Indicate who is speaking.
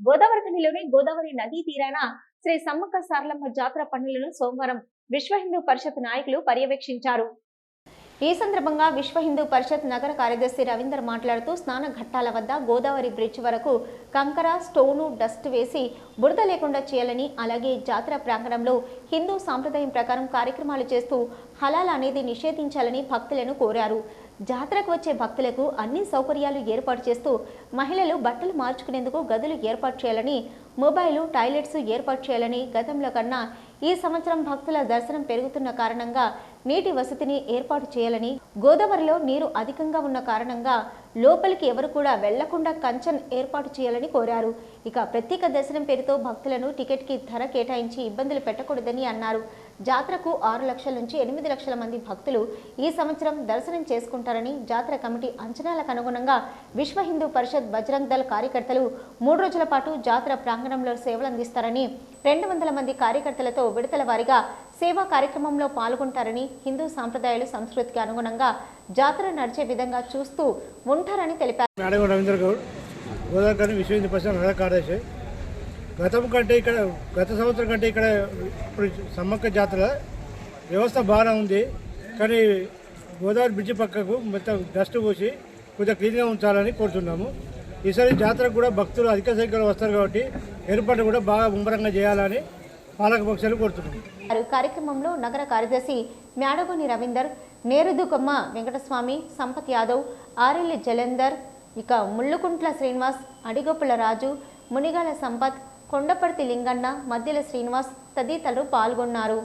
Speaker 1: గోదావరి గోదావరిఖనిలోని గోదావరి నదీ తీరాన శ్రీ సమ్మక్క సారలమ్మ జాతర పనులను సోమవారం విశ్వ హిందూ పరిషత్ నాయకులు పర్యవేక్షించారు. ఈ సందర్భంగా విశ్వ హిందూ పరిషత్ నగర కార్యదర్శి రవీందర్ మాట్లాడుతూ స్నాన ఘట్టాల వద్ద గోదావరి బ్రిడ్జ్ వరకు కంకర స్టోను డస్ట్ వేసి బురద లేకుండా చేయాలని అలాగే జాతర ప్రాంగణంలో హిందూ సాంప్రదాయం ప్రకారం కార్యక్రమాలు చేస్తూ హలాల్ అనేది నిషేధించాలని భక్తులను కోరారు. జాతరకు వచ్చే భక్తులకు అన్ని సౌకర్యాలు ఏర్పాటు చేస్తూ మహిళలు బట్టలు మార్చుకునేందుకు గదులు ఏర్పాటు చేయాలని మొబైల్ టాయిలెట్స్ ఏర్పాటు చేయాలని గతంలో కన్నా ఈ సంవత్సరం భక్తుల దర్శనం పెరుగుతున్న కారణంగా నీటి వసతిని ఏర్పాటు చేయాలని గోదావరిలో నీరు అధికంగా ఉన్న కారణంగా లోపలికి ఎవరు కూడా వెళ్ళకుండా కంచెన్ ఏర్పాటు చేయాలని కోరారు. ఇక ప్రత్యేక దర్శనం పేరుతో భక్తులను టికెట్కి ధర కేటాయించి ఇబ్బందులు పెట్టకూడదని అన్నారు. జాతరకు ఆరు లక్షల నుంచి ఎనిమిది లక్షల మంది భక్తులు ఈ సంవత్సరం దర్శనం చేసుకుంటారని జాతర కమిటీ అంచనాలకు అనుగుణంగా విశ్వ హిందూ పరిషత్ బజరంగ్ దళ్ కార్యకర్తలు మూడు రోజుల పాటు జాతర ప్రాంగణంలో సేవలు అందిస్తారని రెండు వందల మంది కార్యకర్తలతో విడతల వారిగా సేవా కార్యక్రమంలో పాల్గొంటారని హిందూ సాంప్రదాయాలు సంస్కృతికి అనుగుణంగా జాతర నడిచే విధంగా చూస్తూ ఉంటారని తెలిపారు.
Speaker 2: మేడం రవీంద్ర గౌడ్ గోదావరి విశ్వ హిందూ పరిషత్ నగర కార్యదర్శి. గతం కంటే ఇక్కడ గత సంవత్సరం కంటే ఇక్కడ ఇప్పుడు సమ్మక్క జాతర వ్యవస్థ బాగానే ఉంది. కానీ గోదావరి బ్రిడ్జి పక్కకు మొత్తం డస్ట్ పోసి కొద్దిగా క్లీన్గా ఉంచాలని కోరుతున్నాము. ఈసారి జాతరకు కూడా భక్తులు అధిక సంఖ్యలో వస్తారు కాబట్టి ఏర్పాటు కూడా బాగా ముమ్మరంగా చేయాలని పాలక పక్షాలు
Speaker 1: కార్యక్రమంలో నగర కార్యదర్శి మ్యాడగోని రవీందర్ నేరుదుకొమ్మ వెంకటస్వామి సంపత్ యాదవ్ ఆరెల్లి జలందర్ ఇక ముళ్ళుకుంట్ల శ్రీనివాస్ అడిగొప్పుల రాజు మునిగాల సంపత్ కొండపర్తి లింగన్న మధ్యల శ్రీనివాస్ తదితరులు పాల్గొన్నారు.